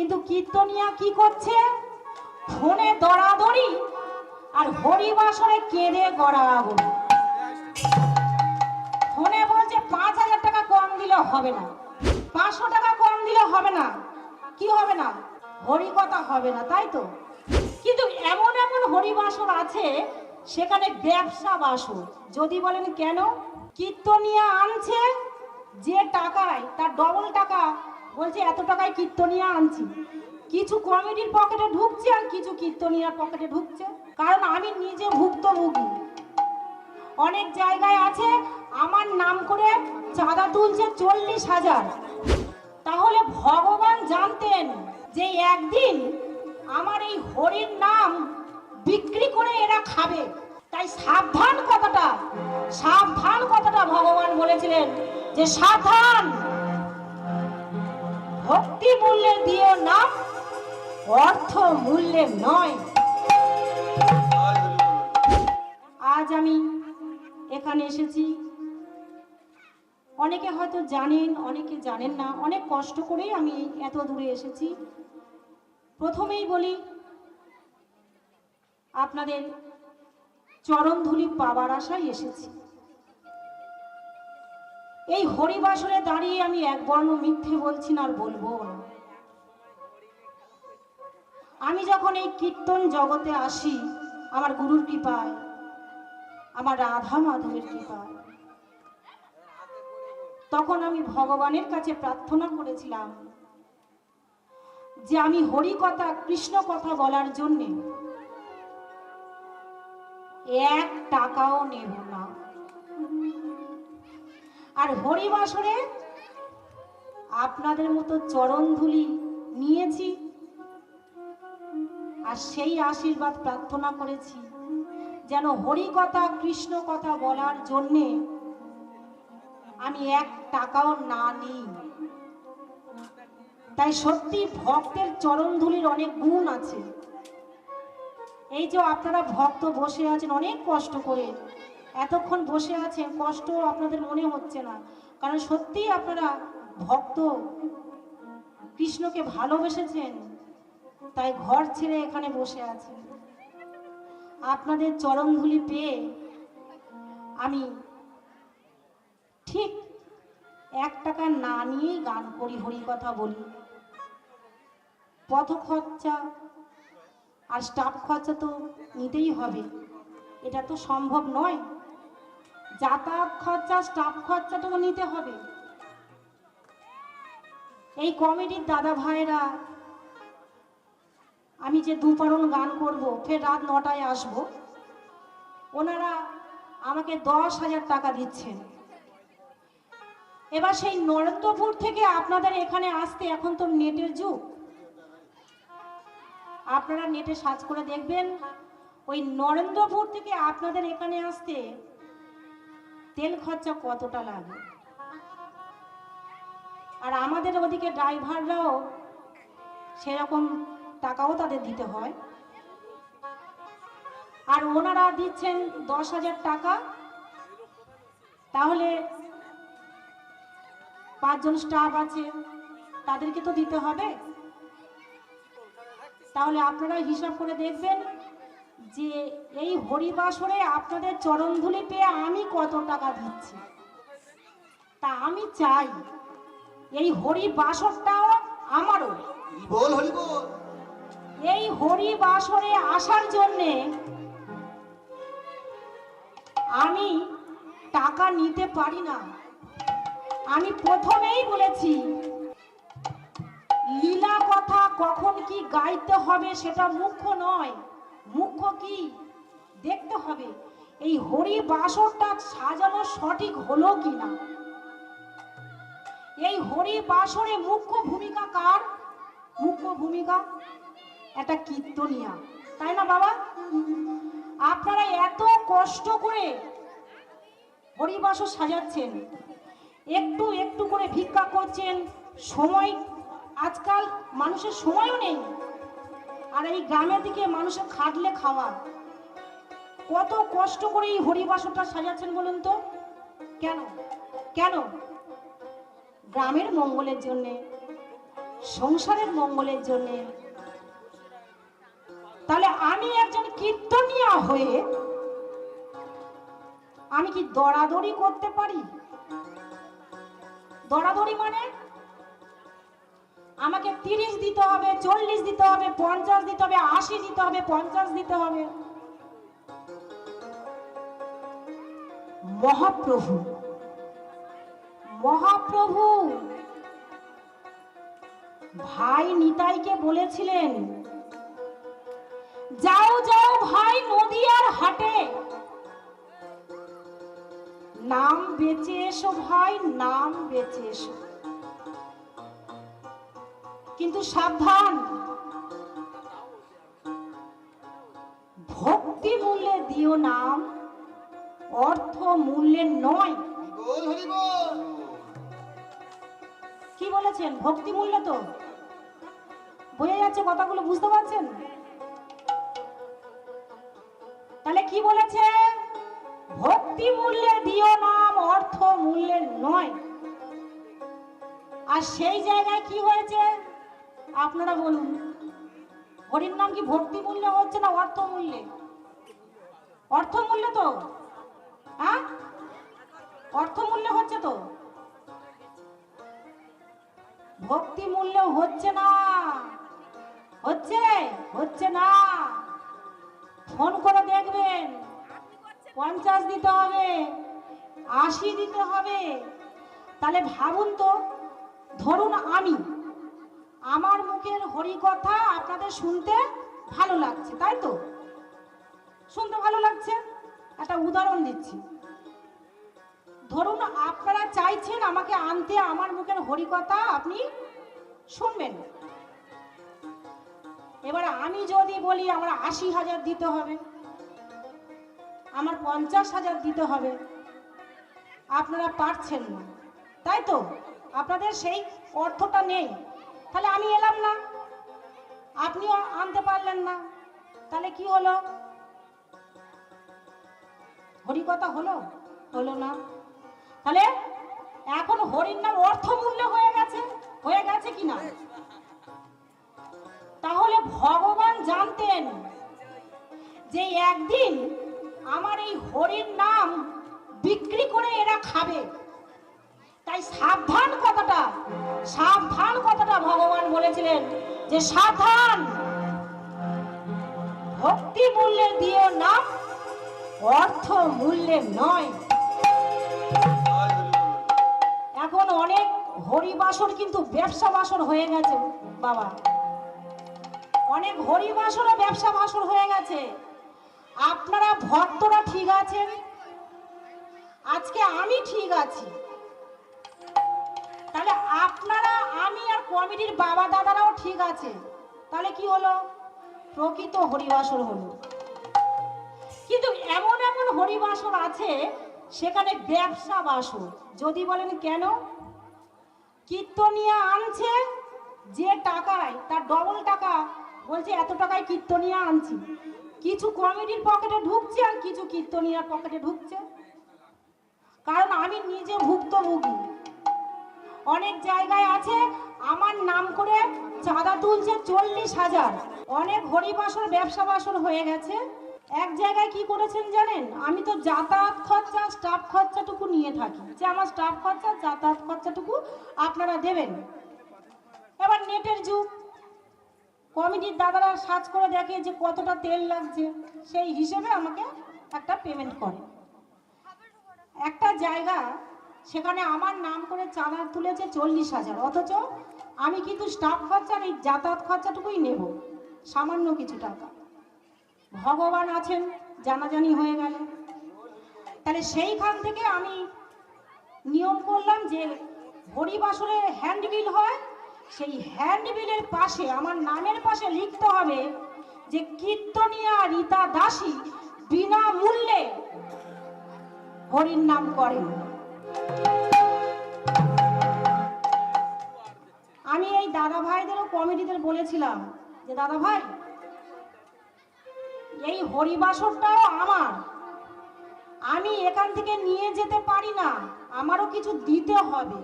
কিন্তু কীর্তনিয়া কি করছে? ফোনে দড়াদড়ি আর হরিবাসরে কেঁদে গড়া আগুন। ফোনে বলছে, পাঁচ হাজার টাকা কম দিলে হবে না। পাঁচশো টাকা কম দিলে হবে না। কি হবে না? হরিকথা হবে না, তাই তো? কিন্তু এমন এমন হরিবাসর আছে, সেখানে ব্যবসা বাসর। যদি বলেন কেন? কীর্তনিয়া আনছে যে টাকায়, তার ডবল টাকা বলছে, এত টাকায় কীর্তনিয়া আনছি। কিছু কমেডির পকেটে ঢুকছে আর কিছু কীর্তনিয়ার পকেটে ঢুকছে। কারণ আমি নিজে ভুক্তভোগী অনেক জায়গায় আছে, আমার নাম করে চাঁদা তুলছে চল্লিশ হাজার। তাহলে ভগবান জানতেন যে একদিন আমার এই হরির নাম বিক্রি করে এরা খাবে। তাই সাবধান কথাটা সাবধান কথাটা ভগবান বলেছিলেন যে সাবধান। ভক্তি মূল্যে দিও না, অর্থ মূল্যে নয়। আজ আমি এখানে এসেছি। অনেকে হয়তো জানেন, অনেকে জানেন না, অনেক কষ্ট করেই আমি এত দূরে এসেছি। প্রথমেই বলি, আপনাদের চরণধুলি পাবার আশায় এসেছি। এই হরিবাসরে দাঁড়িয়ে আমি এক বর্ণ মিথ্যে বলছি না আর বলব না। আমি যখন এই কীর্তন জগতে আসি, আমার গুরুর কৃপায়, আমার রাধা মাধবের কৃপায়, তখন আমি ভগবানের কাছে প্রার্থনা করেছিলাম যে আমি হরি কথা কৃষ্ণ কথা বলার জন্যে এক টাকাও নেব না। আর হরিবাসরে আপনাদের মতো চরণ ধুলি নিয়েছি। আর সেই আশীর্বাদ প্রার্থনা করেছি যেন হরি কথা কৃষ্ণ কথা বলার জন্যে আমি এক টাকাও না নিই। তাই সত্যি ভক্তের চরণ ধুলির অনেক গুণ আছে। এই যে আপনারা ভক্ত বসে আছেন, অনেক কষ্ট করে এতক্ষণ বসে আছেন, কষ্ট আপনাদের মনে হচ্ছে না। কারণ সত্যিই আপনারা ভক্ত, কৃষ্ণকে ভালোবেসেছেন, তাই ঘর ছেড়ে এখানে বসে আছেন। আপনাদের চরণধুলি পেয়ে আমি ঠিক এক টাকা না নিয়েই গান করি, হরি কথা বলি। পথ খরচা আর স্টাফ খরচা তো নিতেই হবে। এটা তো সম্ভব নয়। যাতায়াত খরচা স্টাফ খরচা খরচাটাও নিতে হবে। এই কমিটির দাদা ভাইরা আমি যে দুপারণ গান করব, ফের রাত নটায় আসব। ওনারা আমাকে দশ হাজার টাকা দিচ্ছেন। এবার সেই নরেন্দ্রপুর থেকে আপনাদের এখানে আসতে এখন তো নেটের যুগ। আপনারা নেটে সার্চ করে দেখবেন, ওই নরেন্দ্রপুর থেকে আপনাদের এখানে আসতে তেল খরচা কতটা লাগে? আর আমাদের ওদিকে ড্রাইভাররাও সেরকম টাকাও তাদের দিতে হয়। আর ওনারা দিচ্ছেন দশ হাজার টাকা। তাহলে পাঁচজন স্টাফ আছে, তাদেরকে তো দিতে হবে। তাহলে আপনারা হিসাব করে দেখবেন যে এই হরিবাসরে আপনাদের চরণধুলি পেয়ে আমি কত টাকা দিচ্ছি? তা আমি চাই এই হরিবাসরটাও আমারও। বল হরি বল এই হরিবাসরে আসার জন্যে আমি টাকা নিতে পারি না। আমি প্রথমেই বলেছি লীলা কথা কখন কি গাইতে হবে সেটা মুখ্য নয়। মুখ্য কি? দেখতে হবে, এই হরি বাসরটা সাজানো সঠিক হলো কি না এই হরি বাসরে মুখ্য ভূমিকা কার? মুখ্য ভূমিকা একটা কীর্তনিয়া, তাই না বাবা? আপনারা এত কষ্ট করে হরিবাসর সাজাচ্ছেন, একটু একটু করে ভিক্ষা করছেন, সময়, আজকাল মানুষের সময়ও নেই। আর এই গ্রামের দিকে মানুষের খাটলে খাওয়া। কত কষ্ট করে এই হরিবাসরটা সাজাচ্ছেন বলুন তো? কেন? কেন? গ্রামের মঙ্গলের জন্যে, সংসারের মঙ্গলের জন্য। তাহলে আমি একজন কীর্তনিয়া হয়ে আমি কি দরাদরি করতে পারি? দরাদরি মানে আমাকে তিরিশ দিতে হবে, চল্লিশ দিতে হবে, পঞ্চাশ দিতে হবে, আশি দিতে হবে, পঞ্চাশ দিতে হবে। মহাপ্রভু মহাপ্রভু, ভাই নিতাইকে বলেছিলেন, যাও যাও ভাই নদিয়ার হাটে। নাম বেঁচে এসো ভাই, নাম বেঁচে এসো। কিন্তু সাবধান। ভক্তি মূল্যে দিও নাম অর্থ মূল্যে নয়। কি বলেছেন? ভক্তি মূল্য তো। বোঝা যাচ্ছে কথাগুলো বুঝতে পারছেন? তাহলে কি বলেছে? ভক্তি মূল্যে দিও নাম অর্থ মূল্যে নয়। আর সেই জায়গায় কি হয়েছে? আপনারা বলুন, হরির নাম কি ভক্তি মূল্যে হচ্ছে না অর্থ মূল্যে অর্থ মূল্যে তো? হ্যাঁ? অর্থ মূল্যে হচ্ছে তো? ভক্তি মূল্য হচ্ছে না। হচ্ছে? হচ্ছে না। ফোন করে দেখবেন। পঞ্চাশ দিতে হবে, আশি দিতে হবে। তাহলে ভাবুন তো, ধরুন আমি আমার মুখের হরি কথা আপনাদের শুনতে ভালো লাগছে, তাই তো? শুনতে ভালো লাগছে? একটা উদাহরণ দিচ্ছি। ধরুন আপনারা চাইছেন আমাকে আনতে আমার মুখের হরিকথা আপনি শুনবেন। এবার আমি যদি বলি আমার আশি হাজার দিতে হবে, আমার পঞ্চাশ হাজার দিতে হবে, আপনারা পারছেন না, তাই তো? আপনাদের সেই অর্থটা নেই। তাহলে আমি এলাম না। আপনিও আনতে পারলেন না। তাহলে কি হলো? হরি কথা হলো? হলো না। তাহলে এখন হরির নাম অর্থমূল্য হয়ে গেছে। হয়ে গেছে কি না? তাহলে ভগবান জানতেন যে একদিন আমার এই হরির নাম বিক্রি করে এরা খাবে। তাই সাবধান কথাটা সাবধান কথাটা ভগবান বলেছিলেন যে সাবধান। ভক্তি মূল্যে দিও নাম অর্থ মূল্যে নয়। এখন অনেক হরিবাসর কিন্তু ব্যবসা বাসর হয়ে গেছে, বাবা। অনেক হরিবাসরও ব্যবসা বাসর হয়ে গেছে। আপনারা ভক্তরা ঠিক আছেন? আজকে আমি ঠিক আছি। তাহলে আপনারা, আমি আর কমিটির বাবা দাদারাও ঠিক আছে। তাহলে কি হলো? প্রকৃত হরিবাসর হলো। কিন্তু এমন এমন হরিবাসর আছে, সেখানে ব্যবসা বাসর। যদি বলেন কেন? কীর্তনিয়া আনছে যে টাকায়, তার ডবল টাকা, বলছে এত টাকায় কীর্তনিয়া আনছি। কিছু কমিটির পকেটে ঢুকছে আর কিছু কীর্তনিয়ার পকেটে ঢুকছে। কারণ আমি নিজে ভুক্তভোগী। অনেক জায়গায় আছে। আমার নাম করে চাঁদা তুলছে চল্লিশ হাজার। অনেক হরিবাসর ব্যবসা বাসর হয়ে গেছে। এক জায়গায় কি করেছেন জানেন? আমি তো যাতায়াত খরচা, স্টাফ খরচাটুকু নিয়ে থাকি। যে আমার স্টাফ খরচা, যাতায়াত খরচাটুকু আপনারা দেবেন। এবার নেটের যুগ। কমিটির দাদারা সার্চ করে দেখে যে কতটা তেল লাগছে। সেই হিসেবে আমাকে একটা পেমেন্ট করে। একটা জায়গা সেখানে আমার নাম করে চাঁদা তুলেছে চল্লিশ হাজার। অথচ আমি কিন্তু স্টাফ খরচার এই যাতায়াত খরচাটুকুই নেব, সামান্য কিছু টাকা। ভগবান আছেন, জানাজানি হয়ে গেল। তাহলে সেইখান থেকে আমি নিয়ম করলাম যে হরিবাসরে হ্যান্ডবিল হয়, সেই হ্যান্ডবিলের পাশে, আমার নামের পাশে লিখতে হবে যে কীর্তনিয়া রীতা দাসী বিনামূল্যে হরির নাম করেন। দাদা ভাইদেরও কমিটিদের বলেছিলাম যে দাদা ভাই এই হরিবাসরটাও আমার। আমি এখান থেকে নিয়ে যেতে পারি না, আমারও কিছু দিতে হবে।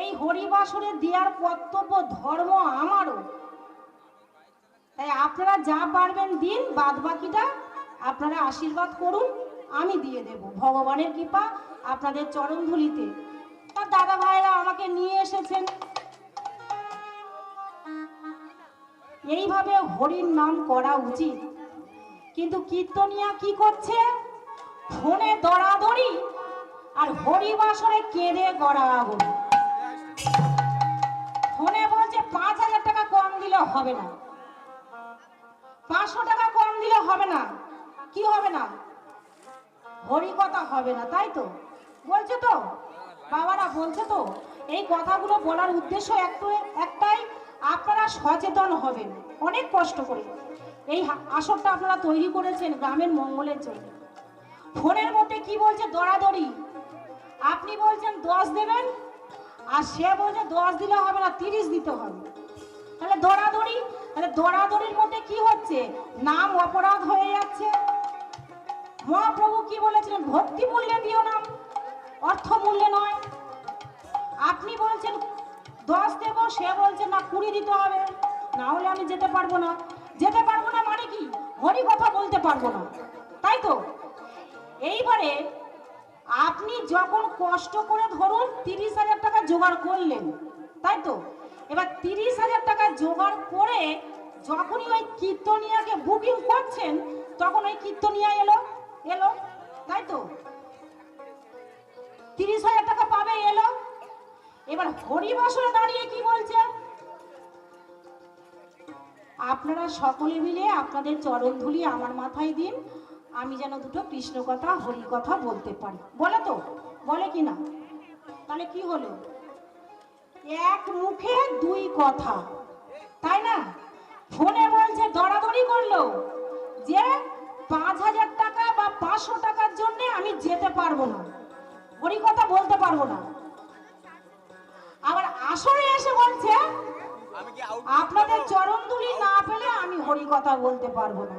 এই হরিবাসরে দেওয়ার কর্তব্য ধর্ম আমারও। তাই আপনারা যা পারবেন দিন বাদ বাকিটা আপনারা আশীর্বাদ করুন, আমি দিয়ে দেব। ভগবানের কৃপা আপনাদের চরণ ধুলিতে তার দাদা ভাইরা আমাকে নিয়ে এসেছেন। এইভাবে হরির নাম করা উচিত। কিন্তু কীর্তনিয়া কি করছে? ফোনে দরাদরি আর হরি হরিবাসরে কেঁদে গড়াগড়ি ফোনে বলছে, পাঁচ হাজার টাকা কম দিলে হবে না। পাঁচশো টাকা কম দিলে হবে না। কি হবে না? হরি কথা হবে না, তাই তো? বলছে তো? বাবারা, বলছে তো? এই কথাগুলো বলার উদ্দেশ্য একটু একটাই আপনারা সচেতন হবেন। অনেক কষ্ট করে। এই আসরটা আপনারা তৈরি করেছেন গ্রামের মঙ্গলের জন্য। ফোনের মধ্যে কি বলছে দরাদরি? আপনি বলছেন দশ দেবেন, আর সে বলছে দশ দিলে হবে না, তিরিশ দিতে হবে। তাহলে দরাদরি, তাহলে দরাদরির মধ্যে কি হচ্ছে? নাম অপরাধ হয়ে যাচ্ছে। মহাপ্রভু কি বলেছিলেন? ভক্তি মূল্যে দিও নাম অর্থ মূল্যে নয়। আপনি বলছেন দশ দেব, সে বলছে, না, কুড়ি দিতে হবে। না হলে আমি যেতে পারব না। যেতে পারব না মানে কি? হরি কথা বলতে পারব না। তাই তো? এইবারে আপনি যখন কষ্ট করে ধরুন তিরিশ হাজার টাকা জোগাড় করলেন, তাই তো? এবার তিরিশ হাজার টাকা জোগাড় করে যখনই ওই কীর্তনিয়াকে বুকিং করছেন, তখন ওই কীর্তনিয়া এলো এলো, তাই তো? তিরিশ হাজার টাকা পাবে, এলো এবার হরিবাসরে দাঁড়িয়ে কি বলছে? আপনারা সকলে মিলে আপনাদের চরণ ধুলি আমার মাথায় দিন, আমি যেন দুটো কৃষ্ণ কথা হরি কথা বলতে পারি। বলে তো? বলে কি না? তাহলে কি হলো? এক মুখে দুই কথা। তাই না? ফোনে বলছে, দরাদরি করল যে পাঁচ হাজার টাকা বা পাঁচশো টাকার জন্য আমি যেতে পারব না। হরি কথা বলতে পারব না। আবার আসরে এসে বলছে আপনাদের চরণ ধুলি না পেলে আমি হরি কথা বলতে পারব না।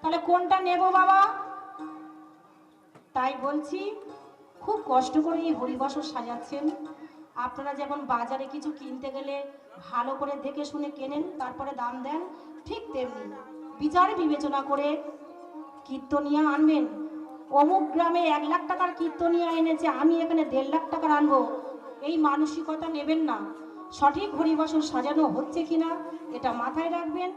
তাহলে কোনটা নেব বাবা? তাই বলছি খুব কষ্ট করে এই হরিবাসর সাজাচ্ছেন। আপনারা যেমন বাজারে কিছু কিনতে গেলে ভালো করে দেখে শুনে কেনেন তারপরে দাম দেন ঠিক তেমনি। বিচার বিবেচনা করে কীর্তনিয়া আনবেন। অমুক গ্রামে এক লাখ টাকার কীর্তনিয়া এনেছে আমি এখানে দেড় লাখ টাকার আনব। এই মানসিকতা নেবেন না। সঠিক হরিবাসন সাজানো হচ্ছে কিনা এটা মাথায় রাখবেন।